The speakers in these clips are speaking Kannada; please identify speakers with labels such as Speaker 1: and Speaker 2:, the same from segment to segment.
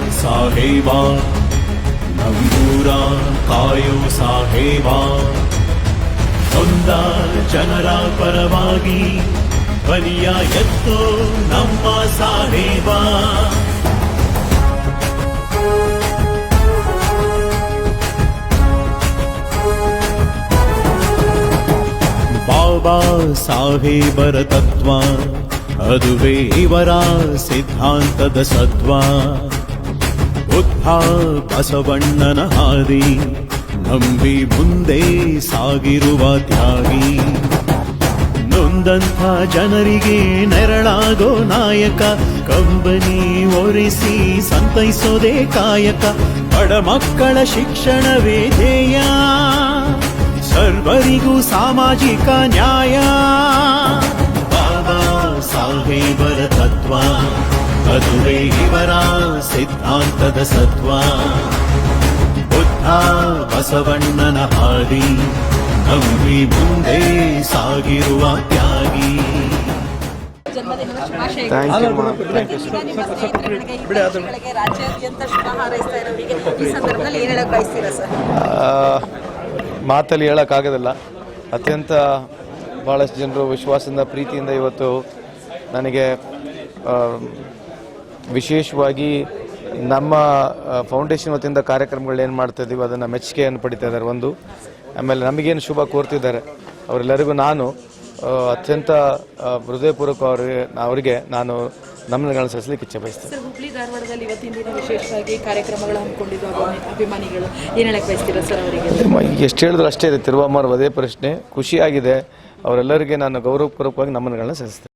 Speaker 1: ಲಾಲ್ ನಮ್ಮೂರ ಕಾಯೋ ಸಾಹೇಬಾ. ಸ್ವಂತ ಜನರ ಪರವಾಗಿ ಬಲಿಯ ಎತ್ತೋ ನಮ್ಮ ಸಾಹೇಬಾ. ಬಾಬಾ ಸಾಹೇಬರ ತತ್ವ, ಅದುವೇ ಇವರ ಸಿದ್ಧಾಂತದ ಸತ್ವ. ಬುದ್ಧ ಬಸವಣ್ಣನ ಹಾದಿ, ನಂಬಿ ಮುಂದೆ ಸಾಗಿರುವ ತ್ಯಾಗಿ. ನೊಂದಂಥ ಜನರಿಗೆ ನೆರಳಾಗೋ ನಾಯಕ, ಕಂಬನಿ ಒರೆಸಿ ಸಂತೈಸೋದೇ ಕಾಯಕ, ಬಡ ಮಕ್ಕಳ ಶಿಕ್ಷಣವೇ ಧ್ಯೇಯ ಸರ್ವರಿಗೂ ಸಾಮಾಜಿಕ ನ್ಯಾಯ. ಬಾಬಾ ಸಾಹೇಬರ ತತ್ವ. ಅದುವೇ ಇವರ ಸಿದ್ಧಾಂತದ ಸತ್ವ. ಬುದ್ಧ ಬಸವಣ್ಣನ ಹಾಡಿ ನಂಬಿ ಮುಂದೆ ಸಾಗಿರುವ ತ್ಯಾಗಿ.
Speaker 2: ಮಾತಲ್ಲಿ ಹೇಳೋಕ್ಕಾಗೋದಿಲ್ಲ ಅತ್ಯಂತ ಭಾಳಷ್ಟು ಜನರು ವಿಶ್ವಾಸದಿಂದ ಪ್ರೀತಿಯಿಂದ ಇವತ್ತು ನನಗೆ ಆ, ವಿಶೇಷವಾಗಿ ನಮ್ಮ ಫೌಂಡೇಶನ್ ವತಿಯಿಂದ ಕಾರ್ಯಕ್ರಮಗಳು ಏನು ಮಾಡ್ತಾ ಇದ್ದೀವಿ ಅದನ್ನು ಮೆಚ್ಚುಗೆಯನ್ನು ಪಡಿತಾ ಇದ್ದಾರೆ ಒಂದು. ಆಮೇಲೆ ನಮಗೇನು ಶುಭ ಕೋರ್ತಿದ್ದಾರೆ ಅವರೆಲ್ಲರಿಗೂ ನಾನು ಅತ್ಯಂತ ಹೃದಯಪೂರ್ವಕ ಅವರಿಗೆ ಅವರಿಗೆ ನಾನು ನಮ್ಮನ್ನು ಸಲ್ಲಿಸಲಿಕ್ಕೆ ಇಚ್ಛೆ ಬಯಸ್ತೇನೆ.
Speaker 3: ಹುಬ್ಳಿ ಧಾರವಾಡದಲ್ಲಿ ಇವತ್ತಿನ ದಿನ ವಿಶೇಷವಾಗಿ ಕಾರ್ಯಕ್ರಮಗಳು ಹಮ್ಮಿಕೊಂಡಿದ್ದು ಅಭಿಮಾನಿ- ಅಭಿಮಾನಿಗಳು ಏನು ಹೇಳಕ್ಕೆ ಬಯಸ್ತೀರಾ ಸರ್ ಅವರಿಗೆ?
Speaker 2: ಎಷ್ಟು ಹೇಳಿದ್ರು ಅಷ್ಟೇ ಇದೆ ತಿರುವಾಮರ್ ಅದೇ ಪ್ರಶ್ನೆ ಖುಷಿಯಾಗಿದೆ. ಅವರೆಲ್ಲರಿಗೆ ನಾನು ಗೌರವಪೂರ್ವಕವಾಗಿ ನಮನಗಳನ್ನು ಸಲ್ಲಿಸ್ತೇನೆ.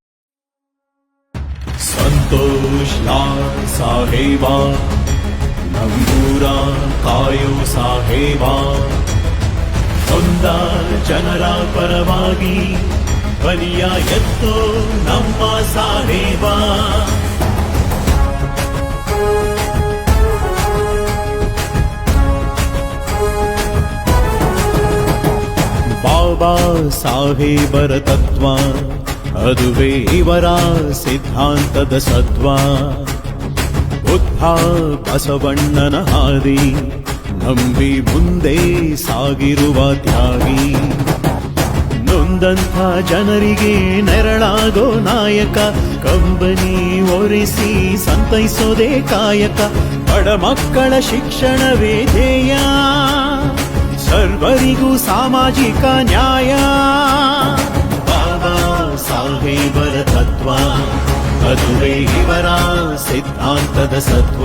Speaker 1: ಲಾಲ್ ಸಾಹೇಬ ನಮ್ಮೂರ ಕಾಯೋ ಸಾಹೇಬ ನೊಂದ ಜನರ ಪರವಾಗಿ ಬಲಿಯ ಎತ್ತೋ ನಮ್ಮ ಸಾಹೇಬ ಬಾಬಾ ಸಾಹೇಬರ ತತ್ವ ಅದುವೇ ಇವರ ಸಿದ್ಧಾಂತದ ಸತ್ವ. ಬುದ್ಧ ಬಸವಣ್ಣನ ಹಾದಿ, ನಂಬಿ ಮುಂದೆ ಸಾಗಿರುವ ತ್ಯಾಗಿ. ನೊಂದಂಥ ಜನರಿಗೆ ನೆರಳಾಗೋ ನಾಯಕ, ಕಂಬನಿ ಒರೆಸಿ ಸಂತೈಸೋದೇ ಕಾಯಕ, ಬಡ ಮಕ್ಕಳ ಶಿಕ್ಷಣವೇ ಧ್ಯೇಯ ಸರ್ವರಿಗೂ ಸಾಮಾಜಿಕ ನ್ಯಾಯ. ಸಾಹೇಬರ ತತ್ವ. ಅದುವೇ ಇವರ ಸಿದ್ಧಾಂತದ ಸತ್ವ.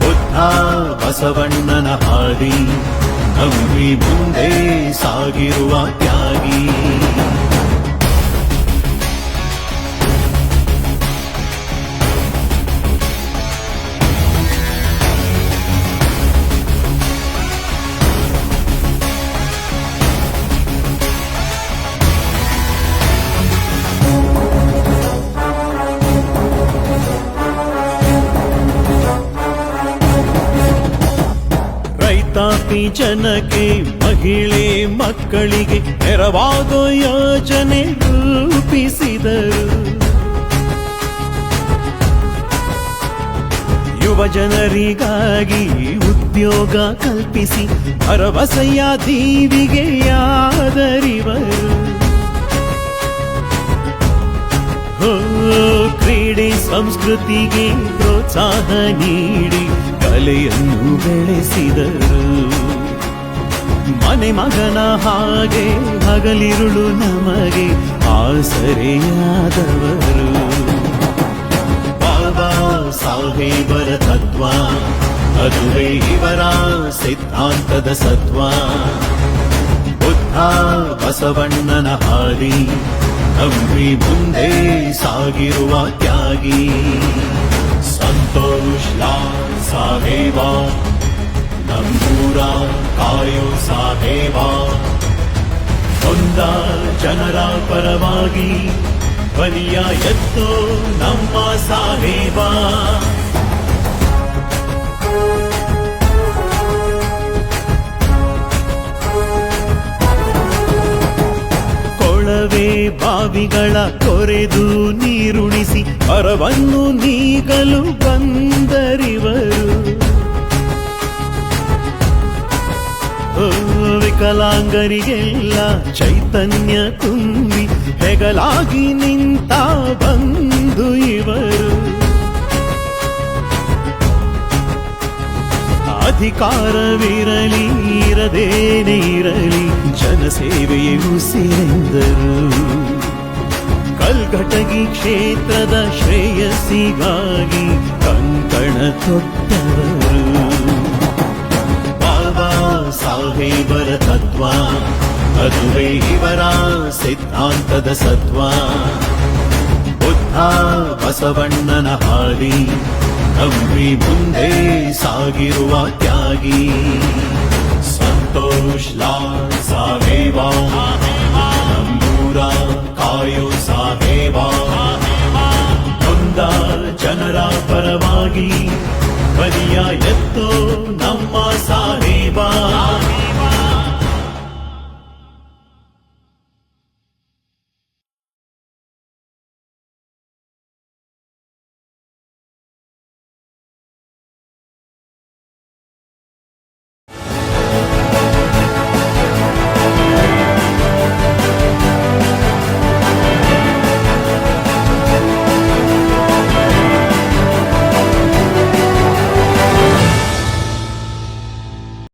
Speaker 1: ಬುದ್ಧ ಬಸವಣ್ಣನ ಹಾಡಿ ನಂಬಿ ಮುಂದೆ ಸಾಗಿರುವ ತ್ಯಾಗಿ. ರೈತಾಪಿ ಜನಕ್ಕೆ, ಮಹಿಳೆ ಮಕ್ಕಳಿಗೆ ನೆರವಾಗೋ ಯೋಜನೆ ರೂಪಿಸಿದರು. ಯುವ ಜನರಿಗಾಗಿ ಉದ್ಯೋಗ ಕಲ್ಪಿಸಿ, ಭರವಸೆಯ ದೀವಿಗೆ ಯಾದರಿವರು ಕ್ರೀಡೆ ಸಂಸ್ಕೃತಿಗೆ ಪ್ರೋತ್ಸಾಹ ನೀಡಿ. ಕಲೆಯನ್ನು ಬೆಳೆಸಿದರು. ಮನೆ ಮಗನ ಹಾಗೆ ಹಗಲಿರುಳು ನಮಗೆ ಆಸರೆಯಾದವರು. ಬಾಬಾ ಸಾಹೇಬರ ತತ್ವ, ಅದುವೇ ಇವರ ಸಿದ್ಧಾಂತದ ಸತ್ವ. ಬುದ್ಧ ಬಸವಣ್ಣನ ಹಾರಿ ನಂಬಿ ಮುಂದೆ ಸಾಗಿರುವ ತ್ಯಾಗಿ. ಸಂತೋಷ್ ಲಾಲ್ ಸಾಹೇಬ ಕಾಯೋ ಸಾಹೇಬ. ನೊಂದ ಜನರ ಪರವಾಗಿ ಬಲಿಯ ಎತ್ತೋ ನಮ್ಮ ಸಾಹೇಬ. ಕೊಳವೆ ಬಾವಿಗಳ ಕೊರೆದು ನೀರುಣಿಸಿ ಪರವನ್ನು ನೀಗಲು ಬಂದರಿವರು. ವಿಕಲಾಂಗರಿಗೆಲ್ಲ ಚೈತನ್ಯ ತುಂಬಿ ಹೆಗಲಾಗಿ ನಿಂತ ಬಂದು ಇವರು. ಅಧಿಕಾರವಿರಲಿ ಇರದೇನೆ ಇರಲಿ ಜನಸೇವೆಯೇ ಉಸಿರೆಂದರು. ಕಲ್ಘಟಗಿ ಕ್ಷೇತ್ರದ ಶ್ರೇಯಸ್ಸಿಗಾಗಿ ಕಂಕಣ ತೊಟ್ಟವರು. ಬಾಬಾ ಸಾಹೇಬರ ತತ್ವ ಅದುವೇ ಇವರ ಸಿದ್ಧಾಂತದ ಸತ್ವ. ಬುದ್ಧ ಬಸವಣ್ಣನ ಹಾದಿ ನಂಬಿ ಮುಂದೆ ಸಾಗಿರುವ ತ್ಯಾಗಿ. ಸಂತೋಷ್ ಲಾಲ್ ಸಾಹೇಬಾ. ನಮ್ಮೂರ ಕಾಯೋ ಸಾಹೇಬಾ. ಜನರ ಪರವಾಗಿ ಬಲಿಯ ಎತ್ತೋ ನಮ್ಮ ಸಾಹೇಬ.